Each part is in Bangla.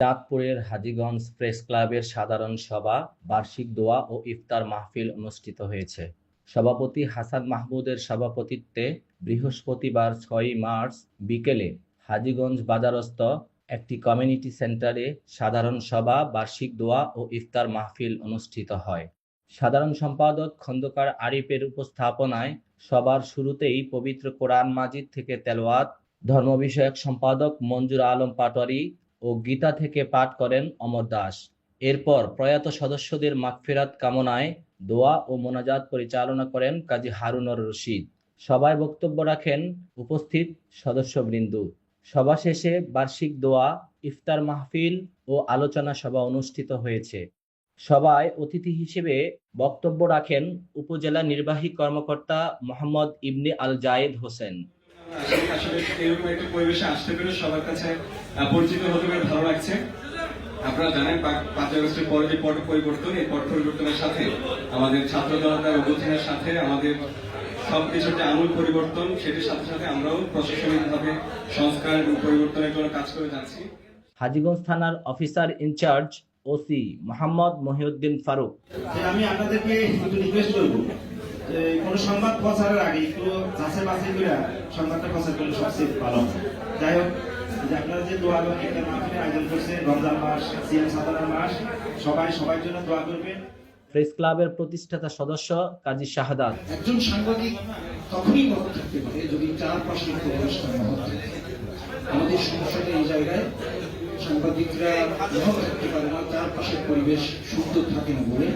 চাঁদপুরের হাজীগঞ্জ প্রেস ক্লাবের সাধারণ সভা, বার্ষিক দোয়া ও ইফতার মাহফিল অনুষ্ঠিত হয়েছে। সভাপতি হাসান মাহমুদের সভাপতিত্বে বৃহস্পতিবার ছয়ই মার্চ বিকেলে হাজীগঞ্জ বাজারস্থ একটি কমিউনিটি সেন্টারে সাধারণ সভা, বার্ষিক দোয়া ও ইফতার মাহফিল অনুষ্ঠিত হয়। সাধারণ সম্পাদক খন্দকার আরিফের উপস্থাপনায় সবার শুরুতেই পবিত্র কোরআন মাজিদ থেকে তেলাওয়াত। ধর্ম বিষয়ক সম্পাদক মঞ্জুর আলম পাটোয়ারি ও গীতা থেকে পাঠ করেন অমর দাস। এরপর প্রয়াত সদস্যদের মাগফিরাত কামনায় দোয়া ও মোনাজাত পরিচালনা করেন কাজী হারুনর রশিদ। সবাই বক্তব্য রাখেন উপস্থিত সদস্যবৃন্দ। সভা শেষে বার্ষিক দোয়া, ইফতার মাহফিল ও আলোচনা সভা অনুষ্ঠিত হয়েছে। সভায় অতিথি হিসেবে বক্তব্য রাখেন উপজেলা নির্বাহী কর্মকর্তা মোহাম্মদ ইবনে আল জায়েদ হোসেন। আসলে এরকম একটা পরিবেশে আসতে পেরে সবার কাছে পরিচিত হতে পেরে ভালো লাগছে। আপনারা জানেন পাঁচ আগস্টের পরে যে পট পরিবর্তন এই পট পরিবর্তনের সাথে আমাদের ছাত্র জনতার অভ্যুত্থানের সাথে আমাদের সবকিছুর যে আমূল পরিবর্তন সেটির সাথে সাথে আমরাও প্রশাসনিকভাবে সংস্কার এবং পরিবর্তনের জন্য কাজ করে যাচ্ছি। হাজীগঞ্জ থানার officer in-charge OC Mohammad Mohiuddin Faruk. আমি আপনাদেরকে রিকোয়েস্ট করব। যে কোনো সংবাদ প্রচারের আগে একটু যাচাই বাছাই করে সংবাদটা প্রচার করলে সবচেয়ে ভালো যাই হোক যে আপনারা যে দোয়া করবেন একটা মাহফিলের আয়োজন করছে রমজান মাস সিএম সাধারণ মাস। সবাই সবার জন্য দোয়া করবেন। প্রেস ক্লাবের প্রতিষ্ঠাতা সদস্য কাজী শাহাদাত। একজন সাংবাদিক তখনই মহৎ থাকতে পারে যদি চারপাশে পরিবেশটা মহৎ আমাদের সমস্যাটা এই জায়গায় সাংবাদিকরা মহৎ থাকতে পারে না চারপাশের পরিবেশ শুদ্ধ থাকে না বলে।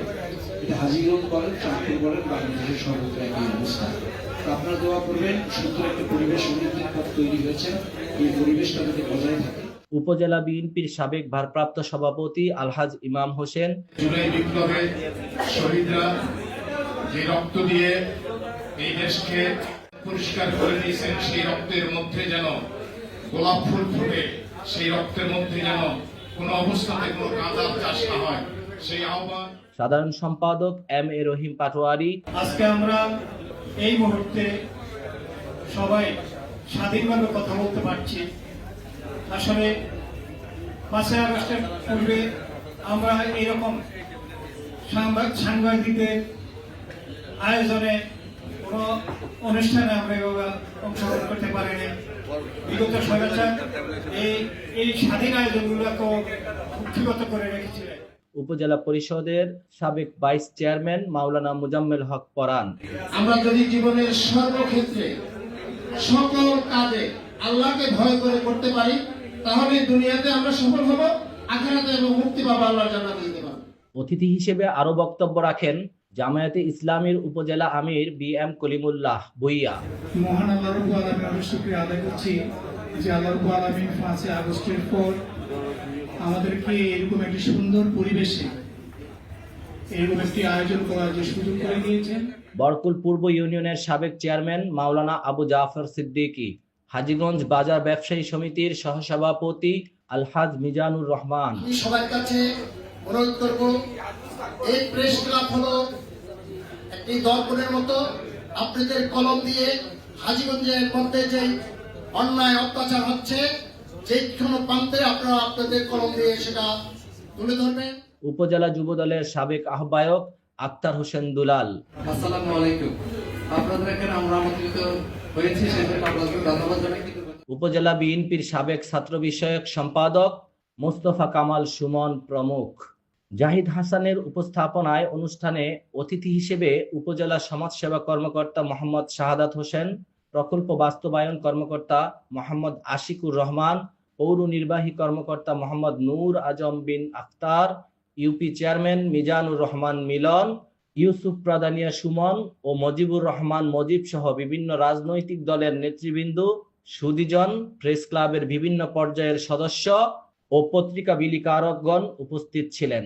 এটা হাজিগঞ্জ বলেন চাঁদপুর বলেন বাংলাদেশের সর্বত্র একই অবস্থা। আপনারা দোয়া করবেন সুন্দর একটা পরিবেশ উন্নতির পথ তৈরি হয়েছে এই পরিবেশটা যাতে বজায় থাকে। উপজেলা বিএনপির সাবেক ভারপ্রাপ্ত সভাপতি আলহাজ ইমাম হোসেন। জুলাই বিপ্লবে শহীদরা যে রক্ত দিয়ে এই দেশকে পরিষ্কার করে নিয়েছেন সেই রক্তের মধ্যে যেন গোলাপ ফুল ফুটে সেই রক্তের মধ্যে যেন কোনো অবস্থাতে কোনো কাঁদার চাষ না হয় সেই আহ্বান সাধারণ সম্পাদক এম এ রহিম পাটোয়ারি। আজকে আমরা এই মুহূর্তে সবাই স্বাধীনভাবে কথা বলতে পারছি। আসলে পাঁচই আগস্টের পূর্বে আমরা এইরকম সাংবাদ- সাংবাদিকদের আয়োজনে কোনো অনুষ্ঠানে আমরা এভাবে অংশগ্রহণ করতে পারিনি। বিগত সরকার এই এই স্বাধীন আয়োজনগুলোকে কুক্ষিগত করে রেখেছিলেন। উপজেলা পরিষদের সাবেক ভাইস চেয়ারম্যান মাওলানা মুজাম্মেল হক পরান। আমরা যদি জীবনের সর্বক্ষেত্রে সকল কাজে আল্লাহকে ভয় করে করতে পারি তাহলে দুনিয়াতে আমরা সফল হব আখেরাতে এবং মুক্তি পাবো আল্লাহ জান্নাতে দিতে পারব। অতিথি হিসেবে আরও বক্তব্য রাখেন জামায়াতে ইসলামীর উপজেলা আমির বি এম কলিমুল্লাহ বইয়া মহান আল্লাহ রব্বুল আমি শুক্রিয়া আদায় করছি যে আল্লাহ রব্বুল আলমী পাঁচই আগস্টের পর আমাদেরকে এরকম একটি সুন্দর পরিবেশে এরকম একটি আয়োজন করার যে সুযোগ করে দিয়েছেন। বরকুল পূর্ব ইউনিয়নের সাবেক চেয়ারম্যান মাওলানা আবু জাফর সিদ্দিকী হাজীগঞ্জ বাজার ব্যবসায়ী সমিতির সহসভাপতি আলহাজ মিজানুর রহমান। সবার কাছে অনুরোধ করব এই প্রেস ক্লাব হলো একটি দর্পণের মতো আপনাদের কলম দিয়ে হাজিগঞ্জের মধ্যে যে অন্যায় অত্যাচার হচ্ছে যে কোনো প্রান্তে আপনারা আপনাদের কলম দিয়ে সেটা তুলে ধরবেন। উপজেলা যুবদলের সাবেক আহ্বায়ক আক্তার হোসেন দুলাল। আসসালামু আলাইকুম। আপনাদের এখানে আমরা আমন্ত্রিত হয়েছি সেজন্য আপনাদের ধন্যবাদ জানাই। উপজেলা বিএনপির সাবেক ছাত্র বিষয়ক সম্পাদক মোস্তফা কামাল সুমন প্রমুখ। জাহিদ হাসানের উপস্থাপনায় অনুষ্ঠানে অতিথি হিসেবে উপজেলা সমাজসেবা কর্মকর্তা মোহাম্মদ শাহাদাত হোসেন প্রকল্প বাস্তবায়ন কর্মকর্তা মোহাম্মদ আশিকুর রহমান পৌর নির্বাহী কর্মকর্তা মোহাম্মদ নূর আজম বিন আক্তার ইউপি চেয়ারম্যান মিজানুর রহমান মিলন, ইউসুফ প্রাদানিয়া সুমন ও মজিবুর রহমান মজিব সহ বিভিন্ন রাজনৈতিক দলের নেতৃবৃন্দ, সুদীজন, প্রেস ক্লাবের বিভিন্ন পর্যায়ের সদস্য ও পত্রিকা বিলিকারকগণ উপস্থিত ছিলেন।